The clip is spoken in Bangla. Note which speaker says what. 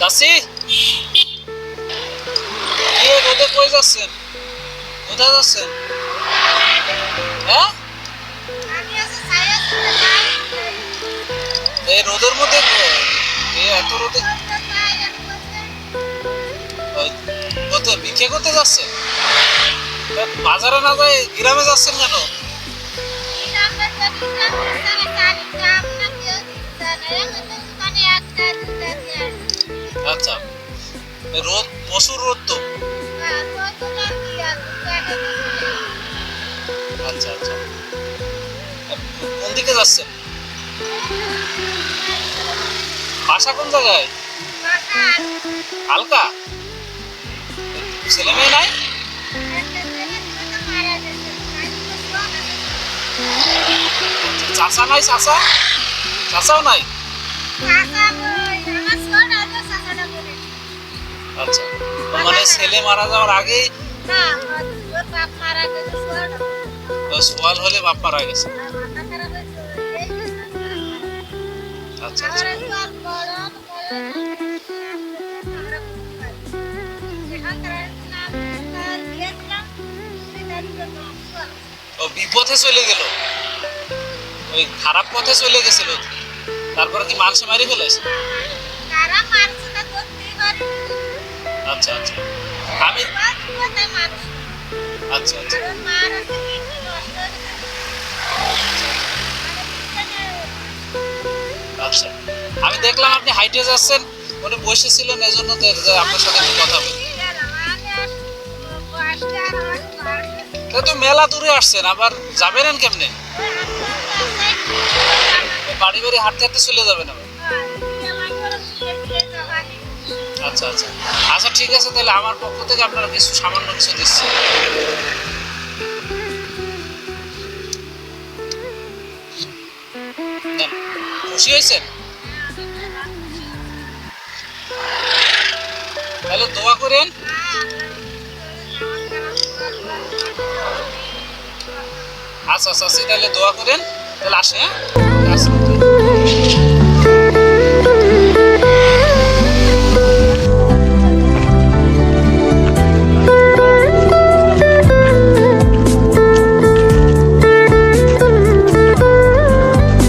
Speaker 1: চাষি কে রোদে কই যাচ্ছেন? কোথায় যাচ্ছেন? হ্যাঁ? এই রোদের মধ্যে এত রোদে কোথায় ভিক্ষে করতে যাচ্ছেন বাজারে না যায় গ্রামে যাচ্ছেন কেন? আচ্ছা। রোদ, প্রচুর রোদ তো? আচ্ছা আচ্ছা। কোন দিকে যাচ্ছেন? বাসা কোন জায়গায়? হালকা? ছেলে মেয়ে নাই? চাষা নাই চাষা চাষাও নাই? আচ্ছা মানে ছেলে মারা যাওয়ার আগেই সোয়াল হলে বাপ মারা গেছে। আচ্ছা আচ্ছা। ও বিপথে চলে গেল। ওই খারাপ পথে চলে গেছিল তারপরে কি মানুষ মারি ফেলেছে আচ্ছা আচ্ছা। আমি আচ্ছা আচ্ছা। আচ্ছা। আমি দেখলাম আপনি হাইটে যাচ্ছেন। উনি বসেছিলেন এজন্য আপনার সাথে একটু কথা বলি। তো মেলা দূরে আসছেন আবার যাবেন কেমনে? বাড়ি বাড়ি হাঁটতে হাঁটতে চলে যাবেন আবার আচ্ছা আচ্ছা। আচ্ছা ঠিক আছে তাহলে আমার পক্ষ থেকে আপনারা কিছু সামান্য কিছু দিচ্ছি। খুশি হয়েছেন? তাহলে দোয়া করেন। আচ্ছা আচ্ছা আচ্ছা, তাহলে দোয়া করেন। তাহলে আসে হ্যাঁ আসসালামু আলাইকুম।